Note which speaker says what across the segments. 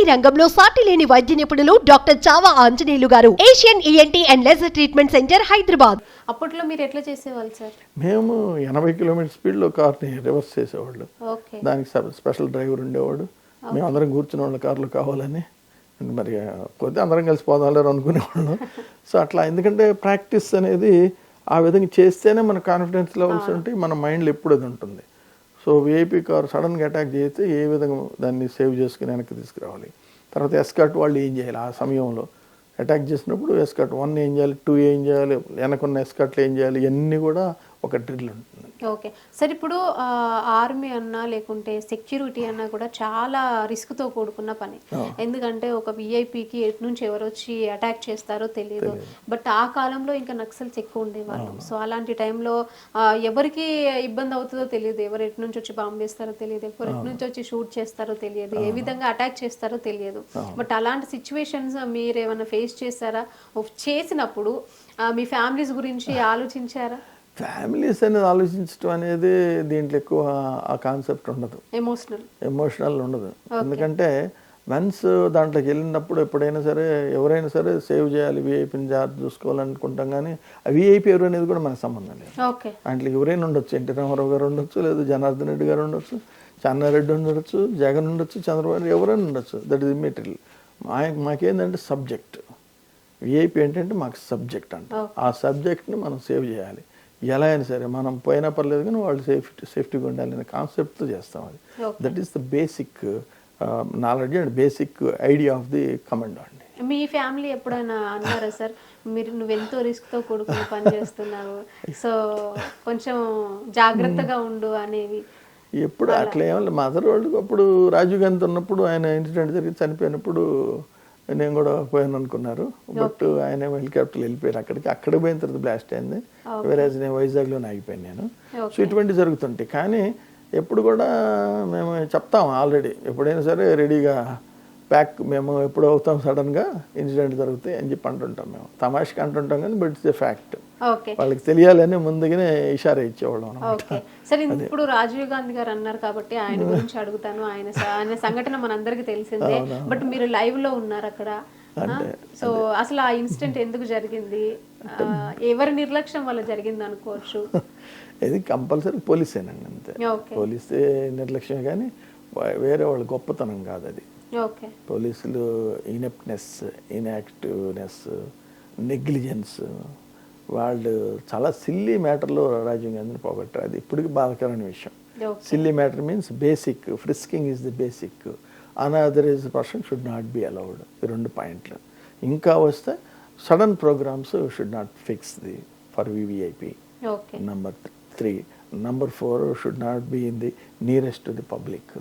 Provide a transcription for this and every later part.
Speaker 1: ENT రంగంలో సాటి లేని వైద్య నిపుణులు doctor Chava Anjaneyulu garu. Asian ENT and laser treatment centre Hyderabad.
Speaker 2: అప్పట్లో మీరు ఎట్లా చేసేవాళ్ళు సార్?
Speaker 3: మేము ఎనభై కిలోమీటర్ స్పీడ్లో కార్ని రివర్స్ చేసేవాళ్ళు.
Speaker 2: ఓకే.
Speaker 3: దానికి సప- స్పెషల్ డ్రైవర్ ఉండేవాడు. మేము అందరం కూర్చునే వాళ్ళ కార్లు కావాలని మరి కొద్ది అందరం కలిసి పోదాలేరు అనుకునేవాళ్ళం. సో అట్లా ఎందుకంటే ప్రాక్టీస్ అనేది ఆ విధంగా చేస్తేనే మన కాన్ఫిడెన్స్ లెవెల్స్ ఉంటాయి మన మైండ్లో ఎప్పుడు అది ఉంటుంది. సో విఐపీ కార్ సడన్గా అటాక్ చేస్తే ఏ విధంగా దాన్ని సేవ్ చేసుకుని వెనక్కి తీసుకురావాలి. తర్వాత ఎస్కాట్ వాళ్ళు ఏం చేయాలి? ఆ సమయంలో అటాక్ చేసినప్పుడు ఎస్కాట్ వన్ ఏం చేయాలి? టూ ఏం చేయాలి? వెనకున్న ఎస్కాట్లు ఏం చేయాలి? ఇవన్నీ కూడా ఒక డ్రిల్ ఉంటుంది.
Speaker 2: ఓకే. సార్ ఇప్పుడు ఆర్మీ అన్నా లేకుంటే సెక్యూరిటీ అన్నా కూడా చాలా రిస్క్తో కూడుకున్న పని. ఎందుకంటే ఒక విఐపికి ఎటు నుంచి ఎవరు వచ్చి అటాక్ చేస్తారో తెలియదు బట్ ఆ కాలంలో ఇంకా నక్సల్స్ ఎక్కువ ఉండేవాళ్ళు. సో అలాంటి టైంలో ఎవరికి ఇబ్బంది అవుతుందో తెలియదు ఎవరు ఎటు నుంచి వచ్చి బాంబు వేస్తారో తెలియదు ఎవరు ఎటు నుంచి వచ్చి షూట్ చేస్తారో తెలియదు ఏ విధంగా అటాక్ చేస్తారో తెలియదు బట్ అలాంటి సిచ్యువేషన్స్ మీరు ఏమైనా ఫేస్ చేశారా? చేసినప్పుడు మీ ఫ్యామిలీస్ గురించి ఆలోచించారా?
Speaker 3: ఫ్యామిలీస్ అనేది ఆలోచించడం అనేది దీంట్లో ఎక్కువ ఆ కాన్సెప్ట్ ఉండదు.
Speaker 2: ఎమోషనల్
Speaker 3: ఎమోషనల్ ఉండదు. ఎందుకంటే వన్స్ దాంట్లోకి వెళ్ళినప్పుడు ఎప్పుడైనా సరే ఎవరైనా సరే సేవ్ చేయాలి విఐపిని జాగ్రత్త చూసుకోవాలనుకుంటాం కానీ ఆ విఐపి ఎవరు అనేది కూడా మనకు సంబంధం లేదు.
Speaker 2: ఓకే
Speaker 3: దాంట్లో ఎవరైనా ఉండొచ్చు. ఎన్టీ రామారావు గారు ఉండొచ్చు లేదు జనార్దన్ రెడ్డి గారు ఉండొచ్చు చెన్నారెడ్డి ఉండొచ్చు జగన్ ఉండొచ్చు చంద్రబాబు ఎవరైనా ఉండొచ్చు. దట్ ఈస్ మెటీరియల్ మా మాకేంటంటే సబ్జెక్ట్ విఐపి ఏంటంటే మాకు సబ్జెక్ట్ అంట. ఆ సబ్జెక్ట్ని మనం సేవ్ చేయాలి. ఎలా అయినా సరే మనం పోయినా పర్లేదు కానీ వాళ్ళు సేఫ్టీ సేఫ్టీగా ఉండాలి అనే కాన్సెప్ట్తో చేస్తాం అది. That is the basic knowledge and basic idea of the command అండి.
Speaker 2: మీ ఫ్యామిలీ ఎప్పుడైనా అన్నారా సార్ మీరు నువ్వెంతో రిస్క్తో కూడుకుని పని చేస్తున్నావు సో కొంచెం జాగ్రత్తగా ఉండు అనేవి.
Speaker 3: ఎప్పుడు అట్లా ఏమన్నా మదర్ వాళ్ళకి అప్పుడు రాజీవ్ గాంధీ ఉన్నప్పుడు ఆయన ఇన్సిడెంట్ జరిగి చనిపోయినప్పుడు నేను కూడా పోయాను అనుకున్నారు. బట్ ఆయన హెలికాప్టర్లు వెళ్ళిపోయారు అక్కడికి. అక్కడ పోయిన తర్వాత బ్లాస్ట్ అయింది. వేరే నేను వైజాగ్లోనే ఆగిపోయాను నేను. సో ఇటువంటి జరుగుతుంటాయి. కానీ ఎప్పుడు కూడా మేము చెప్తాం ఆల్రెడీ ఎప్పుడైనా సరే రెడీగా ప్యాక్ మేము ఎప్పుడు అవుతాం సడన్గా ఇన్సిడెంట్ జరుగుతాయి అని చెప్పి అంటుంటాం మేము. తమాషకి అంటుంటాం కానీ బట్ ఇట్స్ ఎ ఫ్యాక్ట్ వాళ్ళకి తెలియాలని ముందుగానే ఇషారా ఇచ్చేవాళ్ళం
Speaker 2: సరే ఇప్పుడు రాజీవ్ గాంధీ గారు అన్నారు కాబట్టి ఆయన గురించి అడుగుతాను. ఆయన ఆయన సంఘటన మనందరికి తెలిసిందే. బట్ మీరు లైవ్లో ఉన్నారు అక్కడ. సో అసలు ఆ ఇన్సిడెంట్ ఎందుకు జరిగింది? ఎవరి నిర్లక్ష్యం వల్ల జరిగింది అనుకోవచ్చు?
Speaker 3: ఇది కంపల్సరీ పోలీసేనండి అంతే.
Speaker 2: ఓకే.
Speaker 3: పోలీసే నిర్లక్ష్యమే కానీ వేరే వాళ్ళ గొప్పతనం కాదు అది.
Speaker 2: ఓకే.
Speaker 3: పోలీసులు ఇనెప్ట్నెస్ ఇన్యాక్టివ్నెస్ నెగ్లిజెన్స్ వాళ్ళు చాలా సిల్లీ మ్యాటర్లో రాజీవ్ గాంధీని పోగొట్టారు. అది ఇప్పటికి బాధకరమైన విషయం. Silly matter means basic frisking is the basic unauthorised person should not be allowed ఈ రెండు పాయింట్లు. ఇంకా వస్తే sudden programmes should not fix the for VVIP number three number four should not be in the nearest to the public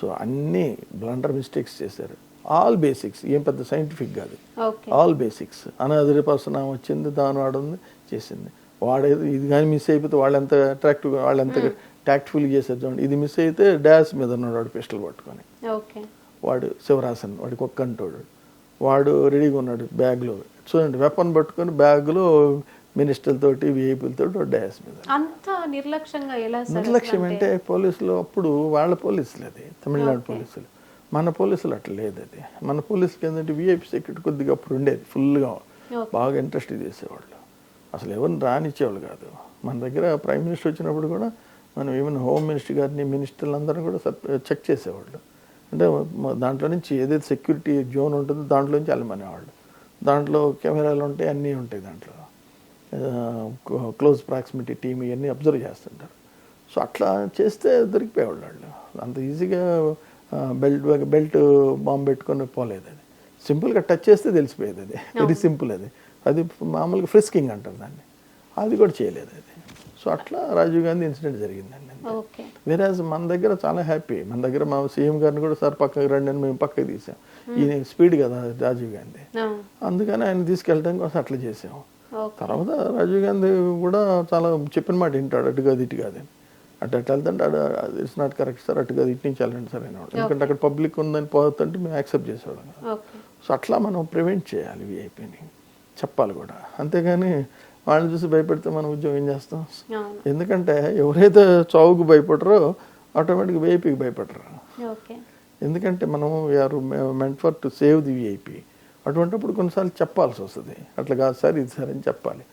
Speaker 3: so అన్నీ blunder mistakes చేశారు. All basics ఏం పెద్ద scientific కాదు. ఆల్ బేసిక్స్ అనదర్ పర్సన్ వచ్చింది దాని వాడుంది చేసింది. వాడేది ఇది కానీ మిస్ అయిపోతే వాళ్ళు ఎంత అట్రాక్టివ్ వాళ్ళు ఎంత టాక్ట్ఫుల్ చేశారు చూడండి. ఇది మిస్ అయితే డాష్ మీద ఉన్నాడు వాడు పిస్టల్ పట్టుకొని.
Speaker 2: ఓకే
Speaker 3: వాడు శివరాసన్ వాడికి ఒక్క అంటాడు. వాడు రెడీగా ఉన్నాడు బ్యాగ్లో చూడండి వెపన్ పట్టుకొని బ్యాగ్లో మినిస్టర్లతోటి విఐపీలతోటి డాష్ మీద.
Speaker 2: అంత నిర్లక్ష్యంగా ఎలా
Speaker 3: నిర్లక్ష్యం అంటే పోలీసులు అప్పుడు వాళ్ళ పోలీసులు అది తమిళనాడు పోలీసులు. మన పోలీసులు అట్లా లేదు అది. మన పోలీసులకి ఏంటంటే విఐపీ సెక్యూరిటీ కొద్దిగా అప్పుడు ఉండేది ఫుల్గా బాగా ఇంట్రెస్ట్ చేసేవాళ్ళు. అసలు ఎవరిని రానిచ్చేవాళ్ళు కాదు. మన దగ్గర ప్రైమ్ మినిస్టర్ వచ్చినప్పుడు కూడా మనం ఈవెన్ హోమ్ మినిస్టర్ గారిని మినిస్టర్లు అందరూ కూడా చెక్ చేసేవాళ్ళు. అంటే దాంట్లో నుంచి ఏదైతే సెక్యూరిటీ జోన్ ఉంటుందో దాంట్లో నుంచి వెళ్ళమనేవాళ్ళు దాంట్లో కెమెరాలు ఉంటాయి అన్నీ ఉంటాయి దాంట్లో. క్లోజ్ ప్రాక్సిమిటీ టీమ్ ఇవన్నీ అబ్జర్వ్ చేస్తుంటారు. సో అట్లా చేస్తే దొరికిపోయేవాళ్ళు వాళ్ళు. అంత ఈజీగా బెల్ట్ బెల్ట్ బాంబు పెట్టుకొని పోలేదు అది. సింపుల్గా టచ్ చేస్తే తెలిసిపోయేది అది. వెరీ సింపుల్ అది. అది మామూలుగా ఫ్రిస్కింగ్ అంటారు దాన్ని. అది కూడా చేయలేదు అది. సో అట్లా రాజీవ్ గాంధీ ఇన్సిడెంట్ జరిగిందండి వేరే మన దగ్గర చాలా హ్యాపీ మన దగ్గర మా సీఎం గారిని కూడా సార్ పక్కకి రండి అని మేము పక్కకి తీసాం. ఈయన స్పీడ్ కదా రాజీవ్ గాంధీ. అందుకని ఆయన తీసుకెళ్ళడం కోసం అట్లా చేసాము తర్వాత రాజీవ్ గాంధీ కూడా చాలా చెప్పిన మాట వింటాడు అటు కాదు ఇటు కాదు అని. అటు అటు వెళ్తుంటే ఇట్స్ నాట్ కరెక్ట్ సార్ అటు కాదు ఇటు నుంచి వెళ్ళండి సార్ అనేవాడు. ఎందుకంటే అక్కడ పబ్లిక్ ఉందని పోతుంటే మేము యాక్సెప్ట్ చేసేవాళ్ళం సో అట్లా మనం ప్రివెంట్ చేయాలి విఐపిని చెప్పాలి కూడా. అంతేగాని వాళ్ళని చూసి భయపెడితే మనం ఉద్యోగం ఏం చేస్తాం? ఎందుకంటే ఎవరైతే చావుకు భయపడరో ఆటోమేటిక్గా విఐపికి భయపడరు. ఎందుకంటే మనం we are meant for to save the VIP అటువంటిప్పుడు కొన్నిసార్లు చెప్పాల్సి వస్తుంది. అట్లా కాదు సార్ ఇది సార్ అని చెప్పాలి.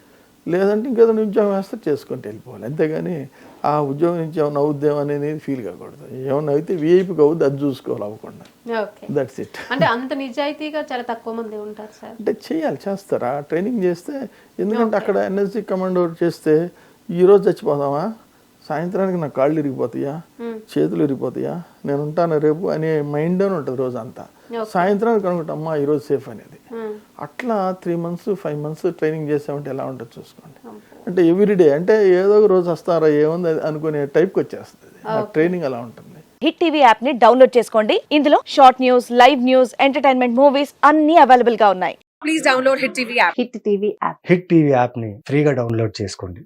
Speaker 3: లేదంటే ఇంకేదైనా ఉద్యోగం వేస్తే చేసుకుంటూ వెళ్ళిపోవాలి. అంతేగాని ఆ ఉద్యోగం నుంచి ఏమైనా అవుద్దాం అనేది ఫీల్ కాకూడదు. ఏమన్నా అయితే విఐపికి అవుద్ది అది చూసుకోవాలి అవ్వకుండా. దట్స్ ఇట్
Speaker 2: అంటే అంత నిజాయితీగా చాలా తక్కువ మంది ఉంటారు సార్.
Speaker 3: అంటే చేయాలి చేస్తారా. ట్రైనింగ్ చేస్తే ఎందుకంటే అక్కడ ఎన్ఎస్జి కమాండో చేస్తే ఈ రోజు చచ్చిపోదామా? సాయంత్రానికి నా కాళ్ళు ఇరిగిపోతాయా? చేతులు ఇరిగిపోతాయా? నేను ఉంటాను రేపు అనే మైండ్ అని ఉంటుంది రోజు అంతా సాయంత్రానికి అనుకుంటా అమ్మా ఈరోజు సేఫ్ అనేది. అట్లా three months five months training చేసామంటే ఎలా ఉంటుంది చూసుకోండి. అంటే ఎవ్రీడే అంటే ఏదో ఒక రోజు వస్తారా ఏముంది అనుకునే టైప్కి వచ్చేస్తుంది. ట్రైనింగ్ అలా ఉంటుంది.
Speaker 4: హిట్ టీవీ యాప్ని డౌన్లోడ్ చేసుకోండి. ఇందులో short news live news entertainment movies అన్ని అవైలబుల్గా ఉన్నాయి
Speaker 5: హిట్ టీవీ యాప్ని ఫ్రీగా డౌన్లోడ్ చేసుకోండి.